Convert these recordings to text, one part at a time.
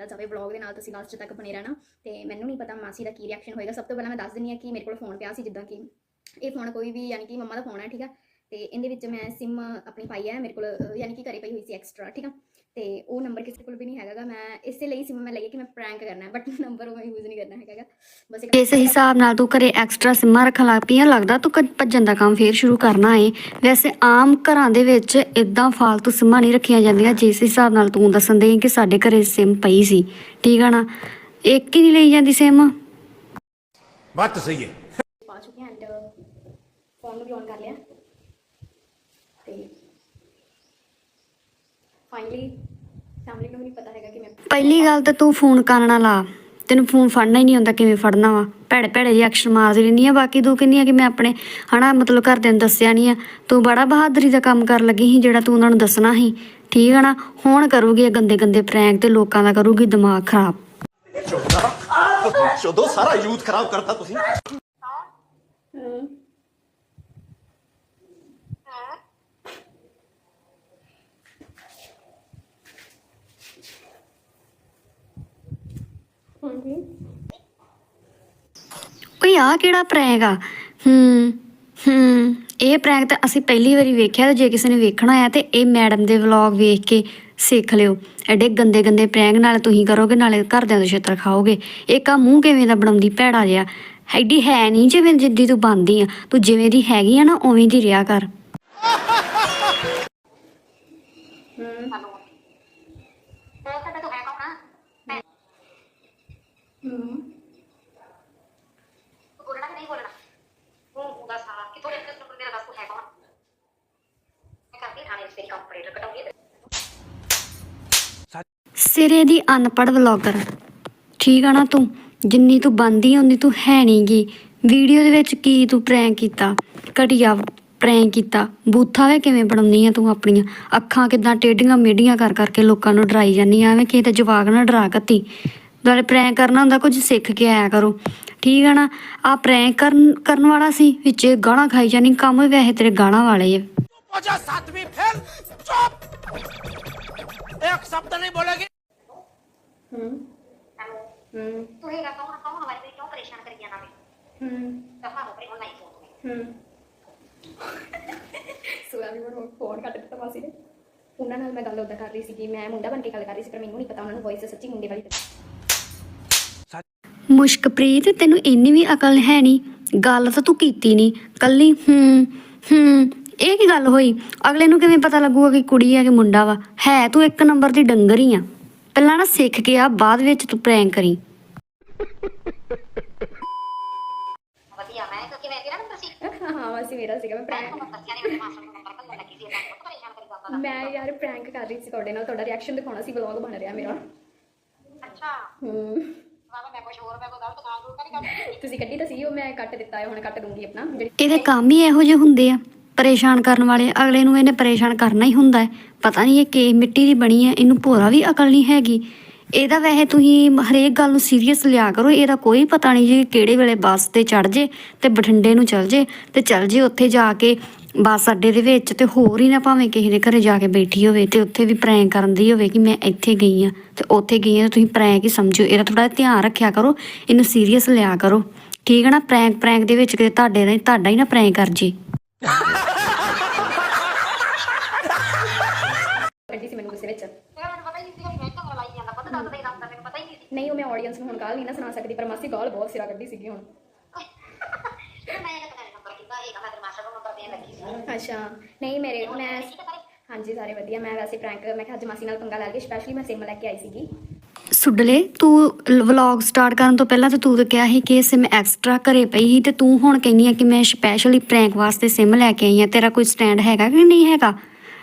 ਕੀਤਾ ਜਾਵੇ ਵਲੌਗ ਦੇ ਨਾਲ ਤੁਸੀਂ ਲਾਸਟ ਤੱਕ ਬਣੇ ਰਹਿਣਾ। ਤੇ ਮੈਨੂੰ ਨਹੀਂ ਪਤਾ ਮਾਸੀ ਦਾ ਕੀ ਰਿਐਕਸ਼ਨ ਹੋਏਗਾ। ਸਭ ਤੋਂ ਪਹਿਲਾਂ ਮੈਂ ਦੱਸ ਦਿੰਨੀ ਆ ਕਿ ਮੇਰੇ ਕੋਲ ਫੋਨ ਪਿਆ ਸੀ ਜਿੱਦਾਂ ਕਿ ਇਹ ਫੋਨ ਕੋਈ ਵੀ ਯਾਨੀ ਕਿ ਮੰਮਾ ਦਾ ਫੋਨ ਹੈ, ਠੀਕ ਆ? ਤੇ ਇਹਦੇ ਵਿੱਚ ਮੈਂ ਸਿਮ ਆਪਣੀ ਪਾਈ ਹੈ, ਮੇਰੇ ਕੋਲ, ਯਾਨੀ ਕਿ ਘਰੇ ਪਈ ਹੋਈ ਸੀ ਐਕਸਟਰਾ ਠੀਕ ਆ? ਤੇ ਉਹ ਨੰਬਰ ਕਿਸੇ ਕੋਲ ਵੀ ਨਹੀਂ ਹੈਗਾਗਾ ਮੈਂ ਇਸੇ ਲਈ ਸਿਮ ਮੈਂ ਲਈ ਕਿ ਮੈਂ ਪ੍ਰੈਂਕ ਕਰਨਾ ਹੈ ਬਟ ਨੰਬਰ ਉਹ ਯੂਜ਼ ਨਹੀਂ ਕਰਨਾ ਹੈਗਾਗਾ। ਬਸ ਇਸ ਹਿਸਾਬ ਨਾਲ ਤੂੰ ਘਰੇ ਐਕਸਟਰਾ ਸਿਮਾਂ ਰੱਖਣ ਲੱਗ ਪਈਆਂ ਲੱਗਦਾ ਤੂੰ ਭੱਜਣ ਦਾ ਕੰਮ ਫੇਰ ਸ਼ੁਰੂ ਕਰਨਾ ਏ। ਵੈਸੇ ਆਮ ਘਰਾਂ ਦੇ ਵਿੱਚ ਇਦਾਂ ਫालतू ਸਿਮਾਂ ਨਹੀਂ ਰੱਖੀਆਂ ਜਾਂਦੀਆਂ ਜਿਸ ਹਿਸਾਬ ਨਾਲ ਤੂੰ ਦੱਸਣ ਦੇ ਕਿ ਸਾਡੇ ਘਰੇ ਸਿਮ ਪਈ ਸੀ। ਠੀਕ ਆ ਇੱਕ ਹੀ ਨਹੀਂ ਲਈ ਜਾਂਦੀ ਸਿਮ ਬਾਤ ਸਹੀ ਹੈ। ਪਾ ਚੁੱਕੇ ਹਾਂ ਫੋਨ ਨੂੰ ਵੀ ਔਨ ਕਰ ਲਿਆ। ਫਾਈਨਲੀ ਫੈਮਿਲੀ ਨੂੰ ਵੀ ਨਹੀਂ ਪਤਾ ਹੈਗਾ ਕਿ ਮੈਂ ਪਹਿਲੀ ਗੱਲ ਤਾਂ ਤੂੰ ਫੋਨ ਕੰਨ ਨਾਲ ਲਾ ਤੈਨੂੰ ਫੋਨ ਫੜਨਾ ਹੀ ਨਹੀਂ ਹੁੰਦਾ ਕਿਵੇਂ ਫੜਨਾ ਵਾ। ਭੈੜੇ ਭੈੜੇ ਜਿਹੇ ਅਕਸ਼ਰ ਮਾਰਦੀ ਰਹਿੰਦੀ ਆ। ਬਾਕੀ ਤੂੰ ਕਹਿੰਦੀ ਆ ਕਿ ਮੈਂ ਆਪਣੇ ਹਨਾ ਮਤਲਬ ਘਰਦਿਆਂ ਨੂੰ ਦੱਸਿਆ ਨਹੀਂ ਆ। ਤੂੰ ਬੜਾ ਬਹਾਦਰੀ ਦਾ ਕੰਮ ਕਰਨ ਲੱਗੀ ਸੀ ਜਿਹੜਾ ਤੂੰ ਉਹਨਾਂ ਨੂੰ ਦੱਸਣਾ ਸੀ। ਠੀਕ ਆ ਨਾ? ਹੁਣ ਕਰੂਗੀ ਇਹ ਗੰਦੇ ਗੰਦੇ ਪ੍ਰੈਂਕ ਤੇ ਲੋਕਾਂ ਦਾ ਕਰੂਗੀ ਦਿਮਾਗ ਖਰਾਬ। ਚੋਦੋ ਸਾਰਾ ਯੂਥ ਖਰਾਬ ਕਰਤਾ ਤੁਸੀਂ। ਹਾਂਜੀ। ਓਏ ਆ ਕਿਹੜਾ ਪ੍ਰੈਂਕ ਆ? ਹੂੰ ਹੂੰ ਇਹ ਪ੍ਰੈਂਕ ਤਾਂ ਅਸੀਂ ਪਹਿਲੀ ਵਾਰੀ ਵੇਖਿਆ ਤੇ ਜੇ ਕਿਸੇ ਨੇ ਵੇਖਣਾ ਆ ਤੇ ਇਹ ਮੈਡਮ ਦੇ ਵਲੌਗ ਵੇਖ ਕੇ ਸਿੱਖ ਲਿਓ। ਐਡੇ ਗੰਦੇ ਗੰਦੇ ਪ੍ਰੈਂਕ ਨਾਲ ਤੁਸੀਂ ਕਰੋਗੇ ਨਾਲੇ ਘਰਦਿਆਂ ਤੋਂ ਛਿੱਤਰ ਖਾਓਗੇ। ਇੱਕ ਆ ਮੂੰਹ ਕਿਵੇਂ ਦਾ ਬਣਾਉਂਦੀ ਭੈੜਾ ਜਿਹਾ? ਐਡੀ ਹੈ ਨਹੀਂ ਜਿਵੇਂ ਜਿੱਦੀ ਤੂੰ ਬਣਦੀ ਆ। ਤੂੰ ਜਿਵੇਂ ਦੀ ਹੈਗੀ ਆ ਨਾ ਉਵੇਂ ਦੀ ਰਿਹਾ ਕਰ। ਹੂੰ। बोलना कि नहीं बोलना वो होगा सारा कि थोड़े इंटरेस्ट में मेरा दस को है कौन मैं करती थाने से कंप्लेंट कटाऊंगी ਸਿਰੇ ਦੀ ਅਨਪੜ੍ਹ ਵਲੌਗਰ ਠੀਕ ਆ ਨਾ ਤੂੰ ਜਿੰਨੀ ਤੂੰ ਬੰਦੀ ਹੁੰਦੀ ਤੂੰ ਹੈ ਨਹੀਂਗੀ ਵੀਡੀਓ ਦੇ ਵਿੱਚ ਕੀ ਤੂੰ ਪ੍ਰੈਂਕ ਕੀਤਾ ਘਟੀਆ ਪ੍ਰੈਂਕ ਕੀਤਾ ਬੂਥਾ ਵੇ ਕਿਵੇਂ ਬਣਾਉਂਦੀ ਆ ਤੂੰ ਆਪਣੀਆਂ ਅੱਖਾਂ ਕਿਦਾਂ ਟੇਢੀਆਂ ਮੇਢੀਆਂ ਕਰ ਕਰਕੇ ਲੋਕਾਂ ਨੂੰ ਡਰਾਈ ਜਾਂਦੀ ਆ ਐਵੇਂ ਕਿਸੇ ਤੇ ਜਵਾਕ ਨਾ ਡਰਾ ਕੱਤੀ ਨਾਲੇ ਪ੍ਰੈਂਕ ਕਰਨਾ ਹੁੰਦਾ ਕੁਝ ਸਿੱਖ ਕੇ ਆਇਆ ਕਰੋ। ਠੀਕ ਹੈ ਨਾ? ਆ ਪ੍ਰੈਂਕ ਕਰਨ ਕਰਨ ਵਾਲਾ ਸੀ ਵਿੱਚ ਗਾਣਾ ਖਾਈ ਜਾਣੀ ਕੰਮ ਵੈਸੇ ਤੇਰੇ ਗਾਣਾ ਵਾਲੇ ਆ। ਪਹੁੰਚਾ ਸਾਤਵੀਂ ਫਿਰ ਚੁੱਪ! ਇੱਕ ਸ਼ਬਦ ਨਹੀਂ ਬੋਲੇਗੀ। ਹੂੰ। ਹੂੰ। ਤੂੰ ਹੀ ਕਹੋ ਕਹੋ ਵਾਲੀ ਕਿਉਂ ਪਰੇਸ਼ਾਨ ਕਰੀ ਜਾਣਾ ਮੈਂ ਹੂੰ। ਤਾਂ ਹਾਂ ਉਪਰੇ ਆਨਲਾਈਨ ਫੋਨ ਹੂੰ। ਸੁਆ ਵੀ ਮੈਨੂੰ ਫੋਨ ਕੱਟ ਦਿੱਤਾ ਮਾਸੀ ਨੇ। ਮੁੰਡਾ ਮੁਸ਼ਕਪ੍ਰੀਤ ਤੈਨੂੰ ਇੰਨੀ ਵੀ ਅਕਲ ਹੈ ਨਹੀਂ ਗੱਲ ਤਾਂ ਤੂੰ ਕੀਤੀ ਨਹੀਂ ਕੱਲੀ ਹੂੰ ਹੂੰ ਇਹ ਕੀ ਗੱਲ ਹੋਈ? ਅਗਲੇ ਨੂੰ ਕਿਵੇਂ ਪਤਾ ਲੱਗੂਗਾ ਕਿ ਕੁੜੀ ਹੈ ਕਿ ਮੁੰਡਾ ਵਾ? ਹੈ ਤੂੰ ਇੱਕ ਨੰਬਰ ਦੀ ਡੰਗਰ ਹੀ ਆ। ਪਹਿਲਾਂ ਨਾ ਸਿੱਖ ਕੇ ਆ ਬਾਅਦ ਵਿੱਚ ਤੂੰ ਪ੍ਰੈਂਕ ਕਰੀ। ਵਧੀਆ ਮੈਂ ਕਿਉਂਕਿ ਮੈਂ ਤੇਰਾ ਨੰਬਰ ਸੀ? ਹਾਂ ਮਾਸੀ ਮੇਰਾ ਸੀਗਾ ਮੈਂ ਪ੍ਰੈਂਕ ਤੁਹਾਨੂੰ ਦੱਸਿਆ ਨਹੀਂ ਮੇਰੇ ਮਾਸਟਰ ਨੂੰ ਨੰਬਰ ਕੱਲ ਲੱਗੀ ਸੀ ਮੈਂ ਬਹੁਤ ਪਰੇਸ਼ਾਨ ਕਰੀ ਜਾਂਦਾ ਮੈਂ ਯਾਰ ਪ੍ਰੈਂਕ ਕਰ ਰਹੀ ਸੀ ਤੁਹਾਡੇ ਨਾਲ ਤੁਹਾਡਾ ਰਿਐਕਸ਼ਨ ਦਿਖਾਉਣਾ ਸੀ ਵਲੌਗ ਬਣ ਰਿਹਾ ਮੇਰਾ। ਅੱਛਾ। ਹੂੰ। ਤੁਸੀਂ ਕੱਢੀ ਤਾਂ ਸੀ ਉਹ ਮੈਂ ਕੱਟ ਦਿੱਤਾ ਹੈ, ਹੁਣ ਕੱਟ ਦੂੰਗੀ ਆਪਣਾ। ਇਹਦੇ ਕੰਮ ਹੀ ਇਹੋ ਜਿਹੇ ਹੁੰਦੇ ਆ। ਪਰੇਸ਼ਾਨ ਕਰਨ ਵਾਲੇ, ਅਗਲੇ ਨੂੰ ਇਹਨੇ ਪਰੇਸ਼ਾਨ ਕਰਨਾ ਹੀ ਹੁੰਦਾ ਹੈ। ਪਤਾ ਨਹੀਂ ਇਹ ਕਿ ਮਿੱਟੀ ਦੀ ਬਣੀ ਹੈ, ਇਹਨੂੰ ਭੋਰਾ ਵੀ ਅਕਲ ਨਹੀਂ ਹੈਗੀ। ਇਹਦਾ ਵੈਸੇ ਤੁਸੀਂ ਹਰੇਕ ਗੱਲ ਨੂੰ ਸੀਰੀਅਸ ਲਿਆ ਕਰੋ, ਇਹਦਾ ਕੋਈ ਪਤਾ ਨਹੀਂ ਜੀ ਕਿਹੜੇ ਵੇਲੇ ਬੱਸ ਤੇ ਚੜ ਜੇ ਤੇ ਬਠਿੰਡੇ ਨੂੰ ਚੱਲ ਜੇ ਤੇ ਚੱਲ ਜੇ ਉੱਥੇ ਜਾ ਕੇ ਬੱਸ ਅੱਡੇ ਦੇ ਵਿੱਚ ਤੇ ਹੋਰ ਹੀ ਨਾ ਭਾਵੇਂ ਕਿਸੇ ਦੇ ਘਰੇ ਜਾ ਕੇ ਬੈਠੀ ਹੋਵੇ ਤੇ ਉੱਥੇ ਵੀ ਪ੍ਰੈਂਕ ਕਰਨ ਦੀ ਹੋਵੇ ਕਿ ਮੈਂ ਇੱਥੇ ਗਈ ਆ ਤੇ ਉੱਥੇ ਗਈ ਆ ਤੇ ਤੁਸੀਂ ਪ੍ਰੈਂਕ ਹੀ ਸਮਝੋ, ਇਹਦਾ ਥੋੜਾ ਧਿਆਨ ਰੱਖਿਆ ਕਰੋ, ਇਹਨੂੰ ਸੀਰੀਅਸ ਲਿਆ ਕਰੋ। ਠੀਕ ਹੈ ਨਾ? ਪ੍ਰੈਂਕ ਪ੍ਰੈਂਕ ਦੇ ਵਿੱਚ ਕਿਤੇ ਤੁਹਾਡੇ ਨਾਲ ਤੁਹਾਡਾ ਹੀ ਨਾ ਪ੍ਰੈਂਕ ਕਰ ਜੇ। ਨਹੀਂ ਉਹ ਮੈਂ ਆਡੀਅנס ਨੂੰ ਹੁਣ ਗਾਲ ਨਹੀਂ ਨਾ ਸੁਣਾ ਸਕਦੀ ਪਰ ਮਾਸੀ ਗਾਲ ਬਹੁਤ ਸਿਰਾ ਕੱਢੀ ਸੀਗੀ ਹੁਣ। ਅੱਛਾ ਨਹੀਂ ਮੇਰੇ ਮੈਂ ਹਾਂਜੀ ਸਾਰੇ ਵਧੀਆ ਮੈਂ ਵੈਸੇ ਪ੍ਰੈਂਕ ਮੈਂ ਕਿਹਾ ਅੱਜ ਮਾਸੀ ਨਾਲ ਪੰਗਾ ਲੈ ਕੇ ਸਪੈਸ਼ਲੀ ਮੈਂ ਸਿਮ ਲੈ ਕੇ ਆਈ ਸੀਗੀ। ਸੁਡਲੇ ਤੂੰ ਵਲੌਗ ਸਟਾਰਟ ਕਰਨ ਤੋਂ ਪਹਿਲਾਂ ਤਾਂ ਤੂੰ ਤਾਂ ਕਿਹਾ ਸੀ ਕਿ ਸਿਮ ਐਕਸਟਰਾ ਘਰੇ ਪਈ ਸੀ ਤੇ ਤੂੰ ਹੁਣ ਕਹਿੰਦੀ ਆ ਕਿ ਮੈਂ ਸਪੈਸ਼ਲੀ ਪ੍ਰੈਂਕ ਵਾਸਤੇ ਸਿਮ ਲੈ ਕੇ ਆਈ ਆ। ਤੇਰਾ ਕੋਈ ਸਟੈਂਡ ਹੈਗਾ ਕਿ ਨਹੀਂ ਹੈਗਾ?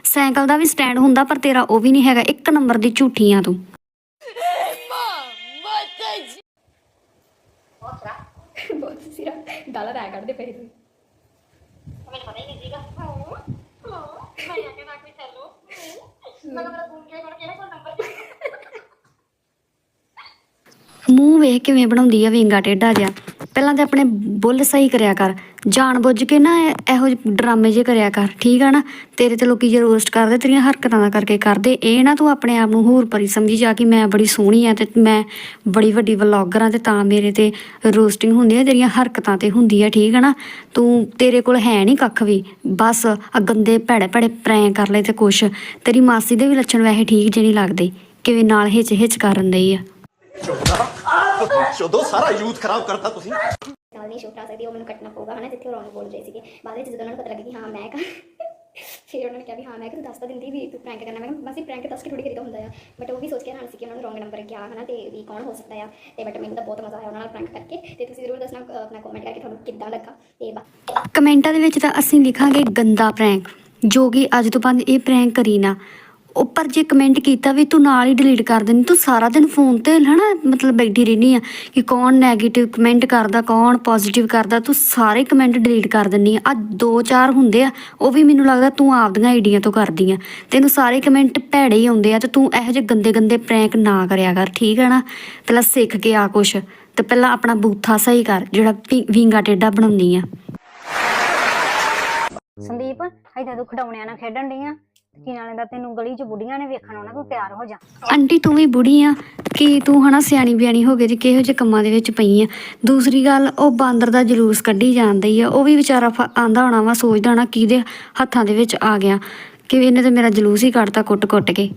ਸਾਈਕਲ ਦਾ ਵੀ ਸਟੈਂਡ ਹੁੰਦਾ ਪਰ ਤੇਰਾ ਉਹ ਵੀ ਨਹੀਂ ਹੈਗਾ। ਇੱਕ ਨੰਬਰ ਦੀ ਝੂਠੀ ਆ ਤੂੰ ਬਹੁਤ ਸਰਾ ਬਹੁਤ ਸਿਰਾ ਗਾਲਾਂ ਰਾਇ ਕੱਢਦੇ ਪਏ ਸੀ। ਮੈਨੂੰ ਪਤਾ ਹੀ ਨਹੀਂ ਸੀਗਾ। ਮੈਂ ਇਹ ਨਾ ਕੋਈ ਚੱਲੋ ਮੈਂ ਮੇਰਾ ਫੋਨ ਕਿਹੜਾ ਕਿਹੜਾ ਕੋਲ ਨੰਬਰ ਮੂੰਹ ਵੇਖ ਕਿਵੇਂ ਬਣਾਉਂਦੀ ਆ ਵਿੰਗਾ ਟੇਢਾ ਜਿਹਾ। ਪਹਿਲਾਂ ਤੇ ਆਪਣੇ ਬੁੱਲ ਸਹੀ ਕਰਿਆ ਕਰ, ਜਾਣ ਬੁੱਝ ਕੇ ਨਾ ਇਹੋ ਜਿਹੇ ਡਰਾਮੇ ਜੇ ਕਰਿਆ ਕਰ, ਠੀਕ ਆ ਨਾ? ਤੇਰੇ ਤੇ ਲੋਕੀ ਜੇ ਰੋਸਟ ਕਰਦੇ, ਤੇਰੀਆਂ ਹਰਕਤਾਂ ਦਾ ਕਰਕੇ ਕਰਦੇ, ਇਹ ਨਾ ਤੂੰ ਆਪਣੇ ਆਪ ਨੂੰ ਹੋਰ ਪਰੀ ਸਮਝੀ ਜਾ ਕਿ ਮੈਂ ਬੜੀ ਸੋਹਣੀ ਆ ਤੇ ਮੈਂ ਬੜੀ ਵੱਡੀ ਵਲੌਗਰ ਆ ਤੇ ਤਾਂ ਮੇਰੇ ਤੇ ਰੋਸਟਿੰਗ ਹੁੰਦੀ ਆ, ਤੇਰੀਆਂ ਹਰਕਤਾਂ ਤੇ ਹੁੰਦੀ ਆ, ਠੀਕ ਆ ਨਾ? ਤੂੰ ਤੇਰੇ ਕੋਲ ਹੈ ਨਹੀਂ ਕੱਖ ਵੀ, ਬਸ ਆ ਗੰਦੇ ਭੈੜੇ ਭੈੜੇ ਪ੍ਰੈਂਕ ਕਰ ਲੈ ਤੇ ਕੁਛ। ਤੇਰੀ ਮਾਸੀ ਦੇ ਵੀ ਲੱਛਣ ਵੈਸੇ ਠੀਕ ਜੇ ਨਹੀਂ ਲੱਗਦੇ, ਕਿਵੇਂ ਨਾਲ ਹਿੱਚ ਹਿੱਚ ਕਰਨ ਦਈ ਆ। ਚੋਦੋ ਸਾਰਾ ਯੂਥ ਖਰਾਬ ਕਰਤਾ ਤੁਸੀਂ। ਨਾਲ ਨਹੀਂ ਸ਼ੋ ਕਰਾ ਸਕਦੀ ਉਹ ਮੈਨੂੰ ਕੱਟਣਾ ਪਊਗਾ ਹਨਾ ਜਿੱਥੇ ਉਹ ਰੌਣਕ ਬੋਲ ਰਹੇ ਸੀਗੇ। ਬਾਅਦ ਵਿੱਚ ਜਦੋਂ ਉਹਨਾਂ ਨੂੰ ਪਤਾ ਲੱਗਾ ਕਿ ਹਾਂ ਮੈਂ ਕਾ ਫਿਰ ਉਹਨਾਂ ਨੇ ਕਿਹਾ ਵੀ ਹਾਂ ਮੈਂ ਕਿ ਤੂੰ ਦੱਸ ਤਾਂ ਦਿੰਦੀ ਵੀ ਤੂੰ ਪ੍ਰੈਂਕ ਕਰਨਾ। ਮੈਂ ਕਿਹਾ ਬਸ ਇਹ ਪ੍ਰੈਂਕ ਦੱਸ ਕੇ ਥੋੜੀ ਕਰੀਦਾ ਹੁੰਦਾ ਆ। ਬਟ ਉਹ ਵੀ ਸੋਚ ਕੇ ਹੈਰਾਨ ਸੀ ਕਿ ਉਹਨਾਂ ਨੂੰ ਰੋਂਗ ਨੰਬਰ ਗਿਆ ਹਨਾ ਤੇ ਵੀ ਕੌਣ ਹੋ ਸਕਦਾ ਆ। ਤੇ ਬਟ ਮੈਨੂੰ ਤਾਂ ਬਹੁਤ ਮਜ਼ਾ ਆਇਆ ਉਹਨਾਂ ਨਾਲ ਪ੍ਰੈਂਕ ਕਰਕੇ। ਤੇ ਤੁਸੀਂ ਜ਼ਰੂਰ ਦੱਸਣਾ ਆਪਣਾ ਕਮੈਂਟ ਕਰਕੇ ਤੁਹਾਨੂੰ ਕਿੱਦਾਂ ਲੱਗਾ। ਤੇ ਬਾ ਕਮੈਂਟਾਂ ਦੇ ਵਿੱਚ ਤਾਂ ਅਸੀਂ ਲਿਖਾਂਗੇ ਗੰਦਾ ਪ੍ਰੈਂਕ ਜੋ ਕਿ ਅੱਜ ਤੋਂ ਬਾਅਦ ਇਹ ਪ੍ਰੈਂਕ ਕਰੀ ਨਾ। ਉੱਪਰ ਜੇ ਕਮੈਂਟ ਕੀਤਾ ਵੀ ਤੂੰ ਨਾਲ ਹੀ ਡਿਲੀਟ ਕਰ ਦੇਣੀ ਤੂੰ ਸਾਰਾ ਦਿਨ ਫੋਨ ਤੇ ਹਨਾ, ਮਤਲਬ ਬੈਠੀ ਰਹਿਨੀ ਆ ਕਿ ਕੌਣ 네ਗੇਟਿਵ ਕਮੈਂਟ ਕਰਦਾ, ਕੌਣ ਪੋਜ਼ਿਟਿਵ ਕਰਦਾ, ਤੂੰ ਸਾਰੇ ਕਮੈਂਟ ਡਿਲੀਟ ਕਰ ਦਿੰਨੀ ਆ। ਅੱਜ ਦੋ ਚਾਰ ਹੁੰਦੇ ਆ, ਉਹ ਵੀ ਮੈਨੂੰ ਲੱਗਦਾ ਤੂੰ ਆਪਦੀਆਂ ਆਈਡੀਆਂ ਤੋਂ ਕਰਦੀ ਆ। ਤੈਨੂੰ ਸਾਰੇ ਕਮੈਂਟ ਭੈੜੇ ਹੀ ਆਉਂਦੇ ਆ ਤੇ ਤੂੰ ਇਹੋ ਜਿਹੇ ਗੰਦੇ ਗੰਦੇ ਪ੍ਰੈਂਕ ਨਾ ਕਰਿਆ ਕਰ, ਠੀਕ ਹੈ ਨਾ? ਪਹਿਲਾਂ ਸਿੱਖ ਕੇ ਆ ਕੁਛ, ਤੇ ਪਹਿਲਾਂ ਆਪਣਾ ਬੂਥਾ ਸਹੀ ਕਰ, ਜਿਹੜਾ ਵੀ- ਵਿੰਗਾ ਟੇਡਾ ਬਣਾਉਂਦੀ ਆ। ਸੰਦੀਪ ਏਦਾਂ ਤੂੰ ਖਡਾਉਣਿਆਂ ਨਾਲ ਖੇਡਣ ਡਈ ਆ? ਕੀ ਨਾਲੇ ਦਾ ਤੈਨੂੰ ਗਲੀ 'ਚ ਬੁੱਢੀਆਂ ਨੇ ਵੇਖਣ ਆਉਣਾ ਤੂੰ ਤਿਆਰ ਹੋ ਜਾ। ਆਂਟੀ ਤੂੰ ਵੀ ਬੁੜੀ ਆ ਕਿ ਤੂੰ ਹਨਾ ਸਿਆਣੀ ਬਿਆਣੀ ਹੋ ਗਈ ਤੇ ਕਿਹੋ ਜਿਹੇ ਕੰਮਾਂ ਦੇ ਵਿੱਚ ਪਈ ਆ। ਦੂਸਰੀ ਗੱਲ ਉਹ ਬਾਂਦਰ ਦਾ ਜਲੂਸ ਕੱਢੀ ਜਾਂਦਾ ਹੀ ਆ। ਉਹ ਵੀ ਵਿਚਾਰਾ ਆਂਦਾ ਹੋਣਾ ਵਾ ਸੋਚਦਾ ਹੋਣਾ ਕਿਹਦੇ ਹੱਥਾਂ ਦੇ ਵਿੱਚ ਆ ਗਿਆ। ਕਿ ਇਹਨੇ ਤੇ ਮੇਰਾ ਜਲੂਸ ਹੀ ਕੱਢਤਾ ਕੁੱਟ-ਕੁੱਟ ਕੇ।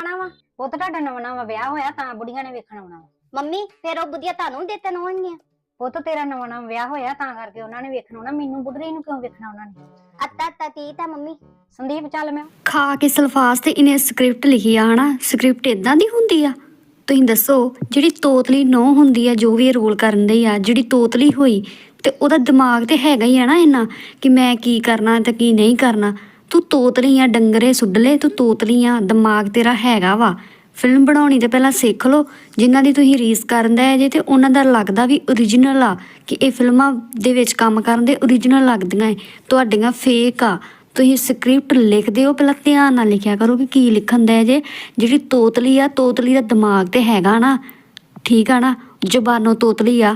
ਆਣਾ ਵਾ ਪੁੱਤ ਤੁਹਾਡਾ ਨਵਾਂ ਨਵਾਂ ਵਿਆਹ ਹੋਇਆ ਤਾਂ ਬੁੱਢੀਆਂ ਨੇ ਵੇਖਣ ਆਉਣਾ ਵਾ। ਮੰਮੀ ਫਿਰ ਉਹ ਬੁੱਧੀਆਂ ਤੁਹਾਨੂੰ ਦਿੱਤੇ ਹੋਣਗੀਆਂ ਪੁੱਤ ਤੇਰਾ ਨਵਾਂ ਨਵਾਂ ਵਿਆਹ ਹੋਇਆ ਤਾਂ ਕਰਕੇ ਉਹਨਾਂ ਨੇ ਵੇਖਣ ਆਉਣਾ ਮੈਨੂੰ ਬੁੱਢੀ ਨੂੰ ਕਿਉਂ ਵੇਖਣਾ ਉਹਨਾਂ ਨੇ? ਅੱਤਾ ਅੱਤਾ ਤੀਤ ਆ ਮੰਮੀ? ਸੰਦੀਪ ਚੱਲ ਮੈਂ। ਖਾ ਕੇ ਸਲਫਾਸ ਤੇ ਇਹਨੇ ਸਕ੍ਰਿਪਟ ਲਿਖੀ ਆ ਹਨਾ? ਸਕ੍ਰਿਪਟ ਇਦਾਂ ਦੀ ਹੁੰਦੀ ਆ? ਤੁਸੀਂ ਦੱਸੋ ਜਿਹੜੀ ਤੋਤਲੀ ਨੋ ਹੁੰਦੀ ਆ ਜੋ ਵੀ ਇਹ ਰੋਲ ਕਰਨ ਦੀ ਆ ਜਿਹੜੀ ਤੋਤਲੀ ਹੋਈ ਤੇ ਉਹਦਾ ਦਿਮਾਗ ਤੇ ਹੈਗਾ ਹੀ ਆ ਨਾ ਇੰਨਾ ਕਿ ਮੈਂ ਕੀ ਕਰਨਾ ਤੇ ਕੀ ਨਹੀਂ ਕਰਨਾ? ਤੂੰ ਤੋਤਲੀ ਆ ਡੰਗਰੇ ਸੁੱਡਲੇ ਤੂੰ ਤੋਤਲੀ ਆ ਦਿਮਾਗ ਤੇਰਾ ਹੈਗਾ ਵਾ। ਫਿਲਮ ਬਣਾਉਣੀ ਤਾਂ ਪਹਿਲਾਂ ਸਿੱਖ ਲਓ। ਜਿਨ੍ਹਾਂ ਦੀ ਤੁਸੀਂ ਰੀਸ ਕਰਨ ਦਾ ਜੇ ਤੇ ਉਹਨਾਂ ਦਾ ਲੱਗਦਾ ਵੀ ਓਰੀਜਨਲ ਆ ਕਿ ਇਹ ਫਿਲਮਾਂ ਦੇ ਵਿੱਚ ਕੰਮ ਕਰਨ ਦੇ ਓਰੀਜਨਲ ਲੱਗਦੀਆਂ ਏ ਤੁਹਾਡੀਆਂ ਫੇਕ ਆ। ਤੁਸੀਂ ਸਕ੍ਰਿਪਟ ਲਿਖਦੇ ਹੋ, ਪਹਿਲਾਂ ਧਿਆਨ ਨਾਲ ਲਿਖਿਆ ਕਰੋ ਕਿ ਕੀ ਲਿਖਣ ਦਾ ਹੈ ਜੇ। ਜਿਹੜੀ ਤੋਤਲੀ ਆ, ਤੋਤਲੀ ਦਾ ਦਿਮਾਗ ਤੇ ਹੈਗਾ ਨਾ, ਠੀਕ ਆ ਨਾ? ਜ਼ਬਾਨੋਂ ਤੋਤਲੀ ਆ,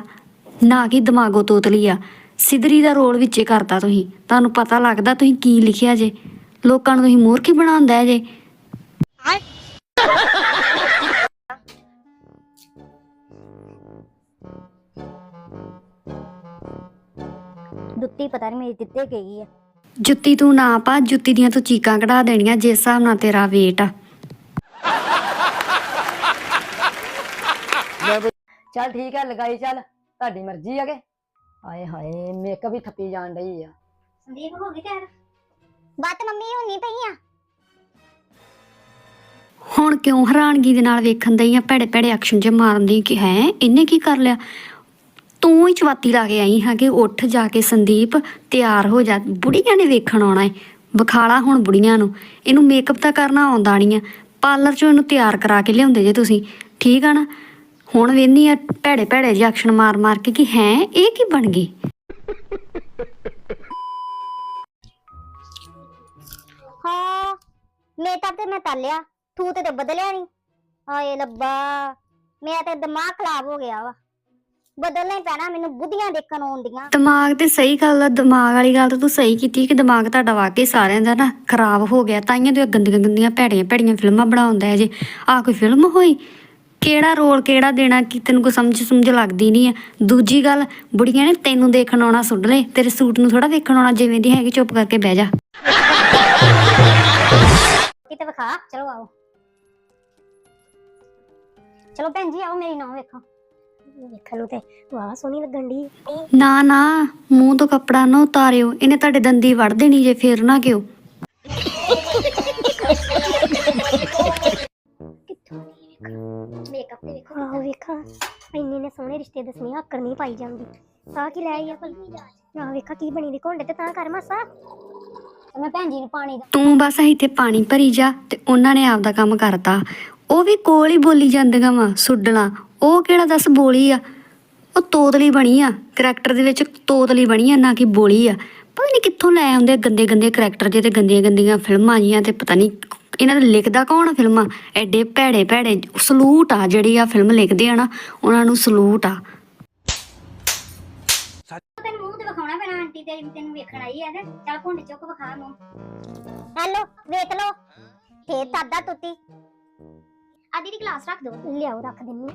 ਨਾ ਕਿ ਦਿਮਾਗੋਂ ਤੋਤਲੀ ਆ। ਸਿਧਰੀ ਦਾ ਰੋਲ ਵਿੱਚੇ ਕਰਤਾ ਤੁਸੀਂ। ਤੁਹਾਨੂੰ ਪਤਾ ਲੱਗਦਾ ਤੁਸੀਂ ਕੀ ਲਿਖਿਆ ਜੇ। ਲੋਕਾਂ ਨੂੰ ਤੁਸੀਂ ਮੂਰਖੀ ਬਣਾਉਂਦਾ ਹੈ ਜੇ। ਦੁੱਤੀ ਪਤਾ ਨਹੀਂ ਮੇਰੀ ਕਿੱਥੇ ਗਈ ਆ। ਜੁੱਤੀ ਤੂੰ ਨਾ ਪਾ ਜੁੱਤੀ ਦੀਆਂ ਤੂੰ ਚੀਕਾਂ ਕਢਾ ਦੇਣੀਆਂ ਜਿਸ ਹਿਸਾਬ ਨਾਲ ਤੇਰਾ weight ਆ। ਚੱਲ ਠੀਕ ਹੈ ਲਗਾਈ ਚੱਲ। ਤੁਹਾਡੀ ਮਰਜ਼ੀ ਹੈਗੇ ਹਾਏ ਹਾਏ ਮੇਕਅਪ ਵੀ ਥੱਪੀ ਜਾਣ ਡਈ ਆ। ਸੰਦੀਪ ਹੋ ਗਈ ਤਿਆਰ? ਬਾਤ ਮੰਮੀ ਹੁੰਨੀ ਪਈ ਆ। ਹੁਣ ਕਿਉਂ ਹੈਰਾਨਗੀ ਦੇ ਨਾਲ ਵੇਖਣ ਦਈ ਆ? ਭੈੜੇ ਭੈੜੇ ਐਕਸ਼ਨ ਜੇ ਮਾਰਨ ਦੀ ਕਿ ਹੈ ਇਹਨੇ ਕੀ ਕਰ ਲਿਆ? ਤੂੰ ਹੀ ਚਵਾਤੀ ਲਾ ਕੇ ਆਈ ਹਾਂ ਕਿ ਉੱਠ ਜਾ ਕੇ ਸੰਦੀਪ ਤਿਆਰ ਹੋ ਜਾ। ਬੁੜੀਆਂ ਨੇ ਵੇਖਣ ਆਉਣਾ ਏ। ਵਿਖਾਲਾ ਹੁਣ ਬੁੜੀਆਂ ਨੂੰ। ਇਹਨੂੰ ਮੇਕਅਪ ਤਾਂ ਕਰਨਾ ਆਉਂਦਾ ਨਹੀਂ ਆ। ਪਾਰਲਰ 'ਚੋਂ ਇਹਨੂੰ ਤਿਆਰ ਕਰਾ ਕੇ ਲਿਆਉਂਦੇ ਜੇ ਤੁਸੀਂ। ਠੀਕ ਆ ਨਾ? ਹੁਣ ਵੇਨੀ ਆ ਭੈੜੇ ਭੈੜੇ ਜਿਹੇ ਐਕਸ਼ਨ ਮਾਰ ਮਾਰ ਕੇ ਕਿ ਹੈ, ਇਹ ਕੀ ਬਣ ਗਈ? ਹਾਂ ਮੇਕਅਪ ਤੇ ਮੈਂ ਤਾਲਿਆ ਤੂੰ ਤੇ ਬਦਲਿਆ ਨਹੀਂ ਹਾਏ ਲੱਭਾ ਮੇਰਾ ਤੇ ਦਿਮਾਗ ਖਰਾਬ ਹੋ ਗਿਆ ਵਾ। ਬਦਲਣਾ ਹੀ ਪੈਣਾ ਮੈਨੂੰ ਬੁੱਧੀਆਂ ਦੇਖਣ ਆਉਂਦੀਆਂ ਦਿਮਾਗ ਤੇ ਸਹੀ ਗੱਲ ਆ ਦਿਮਾਗ ਵਾਲੀ ਗੱਲ ਤਾਂ ਤੂੰ ਸਹੀ ਕੀਤੀ ਕਿ ਦਿਮਾਗ ਤੁਹਾਡਾ ਵਾਕਈ ਸਾਰਿਆਂ ਦਾ ਨਾ ਖਰਾਬ ਹੋ ਗਿਆ। ਤਾਈਆਂ ਤੇ ਗੰਦੀਆਂ ਗੰਦੀਆਂ ਭੈੜੀਆਂ ਭੈੜੀਆਂ ਫਿਲਮਾਂ ਬਣਾਉਂਦਾ ਹੈ ਜੇ। ਆ ਕੋਈ ਫਿਲਮ ਹੋਈ? ਕਿਹੜਾ ਰੋਲ ਕਿਹੜਾ ਦੇਣਾ ਕਿ ਤੈਨੂੰ ਕੋਈ ਸਮਝ ਸਮਝ ਲੱਗਦੀ ਨਹੀਂ ਆ? ਦੂਜੀ ਗੱਲ ਬੁੜੀਆਂ ਨੇ ਤੈਨੂੰ ਦੇਖਣ ਆਉਣਾ ਸੁੱਟ ਲੈ ਤੇਰੇ ਸੂਟ ਨੂੰ ਥੋੜਾ ਵੇਖਣ ਆਉਣਾ ਜਿਵੇਂ ਦੀ ਹੈਗੀ ਚੁੱਪ ਕਰਕੇ ਬਹਿ ਜਾ। ਕਿਤੇ ਵਿਖਾ ਚਲੋ ਆਓ। ਚਲੋ ਭੈਣ ਜੀ ਆਓ ਮੇਰੀ ਨਾਮ ਵੇਖੋ। ਵੇਖ ਲਓ ਤੇ ਵਾਹ ਸੋਹਣੀ ਲੱਗਣ ਦੀ ਨਾ ਨਾ ਮੂੰਹ ਤੋਂ ਕੱਪੜਾ ਨਾ ਉਤਾਰਿਓ ਇਹਨੇ ਤੁਹਾਡੇ ਦੰਦੀ ਵੜ ਦੇਣੀ ਜੇ ਫੇਰ ਨਾ ਕਿਉ ਮੇਕਅਪ ਤੇ ਵੇਖੋ ਆਹੋ ਵੇਖਾਂ। ਇੰਨੇ ਨੇ ਸੋਹਣੇ ਰਿਸ਼ਤੇ ਦੱਸਣੀ ਆਕੜ ਨਹੀਂ ਪਾਈ ਜਾਂਦੀ। ਆ ਕੀ ਲੈ ਆਈ ਆ ਭਲ? ਆ ਵੇਖਾ ਕੀ ਬਣੀ ਦੀ ਘੁੰਡ ਤੇ ਤਾਂ ਕਰ ਮਾਸਾ। ਤੇ ਮੈਂ ਭੈਣ ਜੀ ਨੂੰ ਪਾਣੀ ਦਾ ਤੂੰ ਬਸ ਇੱਥੇ ਪਾਣੀ ਭਰੀ ਜਾ ਤੇ ਉਹਨਾਂ ਨੇ ਆਪਦਾ ਕੰਮ ਕਰਤਾ। ਉਹ ਵੀ ਕੋਲ ਹੀ ਬੋਲੀ ਜਾਂਦੀਆਂ ਵਾ ਸੁੱਡਣਾ। ਉਹ ਕਿਹੜਾ ਦੱਸ ਬੋਲੀ ਆ? ਉਹ ਤੋਤਲੀ ਬਣੀ ਆ ਕਰੈਕਟਰ ਦੇ ਵਿੱਚ ਤੋਤਲੀ ਬਣੀ ਆ ਨਾ ਕਿ ਬੋਲੀ ਆ। ਪਤਾ ਨਹੀਂ ਕਿੱਥੋਂ ਲੈ ਆਉਂਦੇ ਗੰਦੇ ਗੰਦੇ ਕਰੈਕਟਰ ਜੇ ਤੇ ਗੰਦੀਆਂ ਗੰਦੀਆਂ ਫਿਲਮਾਂ ਜੀਆਂ ਤੇ ਪਤਾ ਨਹੀਂ ਇਹਨਾਂ ਦਾ ਲਿਖਦਾ ਕੌਣ ਆ ਫਿਲਮਾਂ? ਐਡੇ ਭੈੜੇ ਭੈੜੇ ਸਲੂਟ ਆ ਜਿਹੜੀ ਆ ਫਿਲਮ ਲਿਖਦੇ ਆ ਨਾ ਉਹਨਾਂ ਨੂੰ ਸਲੂਟ ਆ। ਤੈਨੂੰ ਮੂੰਹ ਤੇ ਵਿਖਾਉਣਾ ਪੈਣਾ ਆਂਟੀ ਤੇਰੀ ਤੈਨੂੰ ਵੇਖਣ ਆਈ ਹੈ ਤੇ ਚੱਲ ਘੁੰਡ ਚੁੱਕ ਵਿਖਾ ਮੂੰਹ। ਹੈਲੋ ਵੇਖ ਲੋ ਫੇਰ ਤਾਦਾ ਤੁੱਤੀ। ਆਦੀ ਦੀ ਕਲਾਸ ਰੱਖ ਦੋ ਲਿਆਓ ਰੱਖ ਦਿੰਨੀ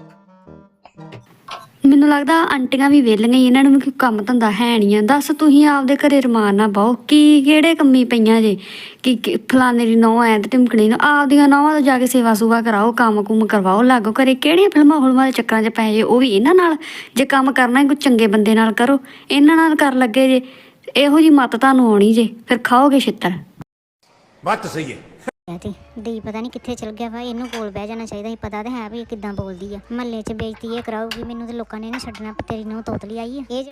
ਮੈਨੂੰ ਲੱਗਦਾ ਆਂਟੀਆਂ ਵੀ ਵਿਹਲੀਆਂ ਹੀ, ਇਹਨਾਂ ਨੂੰ ਕੋਈ ਕੰਮ ਧੰਦਾ ਹੈ ਨਹੀਂ ਆ। ਦੱਸ ਤੁਸੀਂ ਆਪਦੇ ਘਰੇ ਰਮਾਨ ਨਾ ਪਾਓ। ਕੀ, ਕਿਹੜੇ ਕੰਮੀ ਪਈਆਂ ਜੇ? ਕਿ ਫਲਾਣੇ ਦੀ ਨੌ ਐਂ ਤੇ ਟਿਮਕਣੀ ਨੂੰ, ਆਪਦੀਆਂ ਨੌਵਾਂ ਤੋਂ ਜਾ ਕੇ ਸੇਵਾ ਸੁਵਾ ਕਰਾਓ, ਕੰਮ ਕੁਮ ਕਰਵਾਓ, ਲਾਗੋ ਘਰੇ। ਕਿਹੜੀਆਂ ਫਿਲਮਾਂ ਹੁਲਮਾਂ ਦੇ ਚੱਕਰਾਂ 'ਚ ਪੈ ਜੇ? ਉਹ ਵੀ ਇਹਨਾਂ ਨਾਲ? ਜੇ ਕੰਮ ਕਰਨਾ ਕੋਈ ਚੰਗੇ ਬੰਦੇ ਨਾਲ ਕਰੋ, ਇਹਨਾਂ ਨਾਲ ਕਰ ਲੱਗੇ ਜੇ। ਇਹੋ ਜੀ ਮਤ ਤੁਹਾਨੂੰ ਆਉਣੀ ਜੇ, ਫਿਰ ਖਾਓਗੇ ਛਿੱਤਰ। ਬੱਤ ਸਹੀ ਹੈ। ਤੇ ਦੀ ਪਤਾ ਨਹੀਂ ਕਿੱਥੇ ਚਲ ਗਿਆ ਵਾ, ਇਹਨੂੰ ਕੋਲ ਬਹਿ ਜਾਣਾ ਚਾਹੀਦਾ ਸੀ, ਪਤਾ ਤੇ ਹੈ ਵੀ ਇਹ ਕਿੱਦਾਂ ਬੋਲਦੀ ਆ। ਮਹੱਲੇ 'ਚ ਬੇਇੱਜ਼ਤੀ ਇਹ ਕਰਾਊਗੀ ਮੈਨੂੰ ਤੇ ਲੋਕਾਂ ਨੇ ਨਾ ਛੱਡਣਾ ਤੇਰੀ ਨੂੰ ਤੋਤਲੀ ਆਈ ਆ। ਇਹ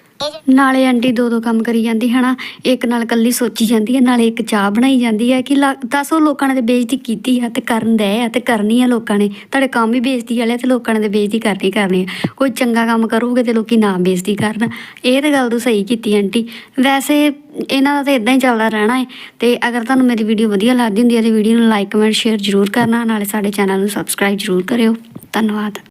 ਨਾਲੇ ਆਂਟੀ ਦੋ ਦੋ ਕੰਮ ਕਰੀ ਜਾਂਦੀ, ਹਨਾ? ਇੱਕ ਨਾਲ ਕੱਲੀ ਸੋਚੀ ਜਾਂਦੀ ਹੈ ਨਾਲੇ ਇੱਕ ਚਾਹ ਬਣਾਈ ਜਾਂਦੀ ਹੈ ਕਿ ਲਾ- ਦੱਸ ਉਹ ਲੋਕਾਂ ਨੇ ਤੇ ਬੇਇੱਜ਼ਤੀ ਕੀਤੀ ਆ, ਤੇ ਕਰਨ ਦੇ ਆ, ਤੇ ਕਰਨੀ ਆ ਲੋਕਾਂ ਨੇ। ਤੁਹਾਡੇ ਕੰਮ ਵੀ ਬੇਇੱਜ਼ਤੀ ਵਾਲੇ ਤੇ ਲੋਕਾਂ ਨੇ ਤੇ ਬੇਇੱਜ਼ਤੀ ਕਰਨੀ ਕਰਨੀ ਆ। ਕੋਈ ਚੰਗਾ ਕੰਮ ਕਰੋਗੇ ਤੇ ਲੋਕੀ ਨਾ ਬੇਇੱਜ਼ਤੀ ਕਰਨ। ਇਹ ਤੇ ਗੱਲ ਤੂੰ ਸਹੀ ਕੀਤੀ, ਆਂਟੀ। ਵੈਸੇ ਇਹਨਾਂ ਦਾ ਤਾਂ ਇਦਾਂ ਹੀ ਚੱਲਦਾ ਰਹਿਣਾ ਹੈ ਤੇ ਅਗਰ ਤੁਹਾਨੂੰ ਮੇਰੀ ਵੀਡੀਓ ਵਧੀਆ ਲੱਗਦੀ ਹੁੰਦੀ ਹੈ, ਤੇ ਵੀਡੀਓ ਨੂੰ ਲਾਈਕ ਕਮੈਂਟ ਸ਼ੇਅਰ ਜ਼ਰੂਰ ਕਰਨਾ। ਨਾਲੇ ਸਾਡੇ ਚੈਨਲ ਨੂੰ ਸਬਸਕ੍ਰਾਈਬ ਜ਼ਰੂਰ ਕਰਿਓ। ਧੰਨਵਾਦ।